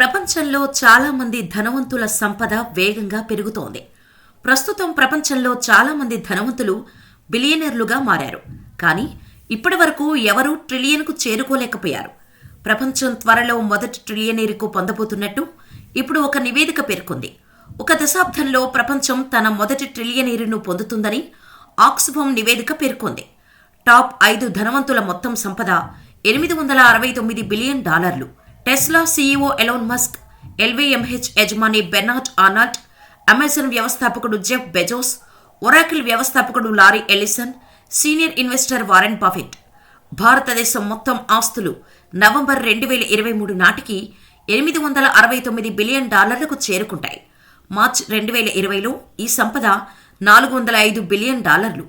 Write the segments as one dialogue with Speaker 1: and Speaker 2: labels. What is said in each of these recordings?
Speaker 1: ప్రపంచంలో చాలామంది ధనవంతుల సంపద వేగంగా పెరుగుతోంది. ప్రస్తుతం ప్రపంచంలో చాలామంది ధనవంతులు బిలియనర్లుగా మారారు. కానీ ఇప్పటి వరకు ఎవరూ ట్రిలియన్కు చేరుకోలేకపోయారు. ప్రపంచం త్వరలో మొదటి ట్రిలియనీరుకు పొందబోతున్నట్టు ఇప్పుడు ఒక నివేదిక పేర్కొంది. ఒక దశాబ్దంలో ప్రపంచం తన మొదటి ట్రిలియనీరును పొందుతుందని ఆక్స్ఫామ్ నివేదిక పేర్కొంది. టాప్ ఐదు ధనవంతుల మొత్తం సంపద ఎనిమిది వందల అరవై తొమ్మిది బిలియన్ డాలర్లు. Tesla CEO Elon Musk LVMH యజమాని బెర్నార్డ్ ఆర్నాల్డ్ అమెజాన్ వ్యవస్థాపకుడు జెఫ్ బెజోస్ ఒరాకిల్ వ్యవస్థాపకుడు Larry Ellison senior investor Warren Buffett. భారతదేశం మొత్తం ఆస్తులు నవంబర్ రెండు వేల ఇరవై మూడు నాటికి ఎనిమిది వందల అరవై తొమ్మిది బిలియన్ డాలర్లకు చేరుకుంటాయి. మార్చ్ రెండు వేల ఇరవైలో ఈ సంపద నాలుగు వందల ఐదు బిలియన్ డాలర్లు.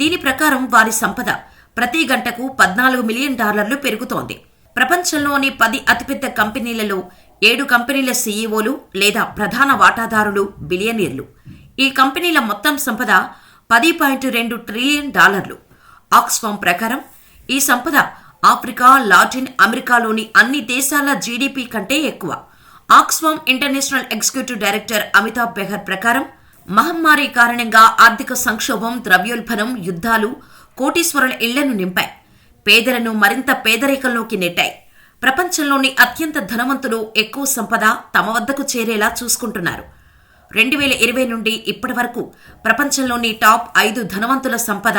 Speaker 1: దీని ప్రకారం వారి సంపద ప్రతి గంటకు పద్నాలుగు మిలియన్ డాలర్లు పెరుగుతోంది. ప్రపంచంలోని పది అతిపెద్ద కంపెనీలలో ఏడు కంపెనీల సీఈఓలు లేదా ప్రధాన వాటాదారులు బిలియనీర్లు. ఈ కంపెనీల మొత్తం సంపద పది పాయింట్ రెండు ట్రిలియన్ డాలర్లు. ఆక్స్ఫామ్ ప్రకారం ఈ సంపద ఆఫ్రికా లాటిన్ అమెరికాలోని అన్ని దేశాల జీడీపీ కంటే ఎక్కువ. Oxfam International executive director Amitabh Behar ప్రకారం మహమ్మారి కారణంగా ఆర్థిక సంక్షోభం ద్రవ్యోల్బణం యుద్ధాలు కోటీశ్వరుల ఇళ్ళను నింపాయి. పేదలను మరింత పేదరికంలోకి నెట్టాయి. ప్రపంచంలోని అత్యంత ధనవంతులు ఎక్కువ సంపద తమ వద్దకు చేరేలా చూసుకుంటున్నారు. రెండు వేల ఇరవై నుండి ఇప్పటి వరకు ప్రపంచంలోని టాప్ ఐదు ధనవంతుల సంపద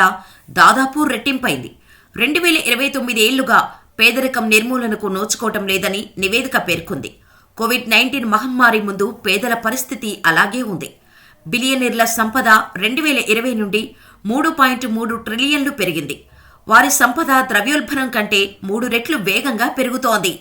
Speaker 1: దాదాపు రెట్టింపైంది. రెండు వేల ఇరవై తొమ్మిది ఏళ్ళుగా పేదరికం నిర్మూలనకు నోచుకోవటం లేదని నివేదిక పేర్కొంది. కోవిడ్ నైన్టీన్ మహమ్మారి ముందు పేదల పరిస్థితి అలాగే ఉంది. బిలియనీర్ల సంపద రెండు వేల ఇరవై నుండి మూడు పాయింట్ మూడు ట్రిలియన్లు పెరిగింది. వారి సంపద ద్రవ్యోల్బణం కంటే మూడు రెట్లు వేగంగా పెరుగుతోంది.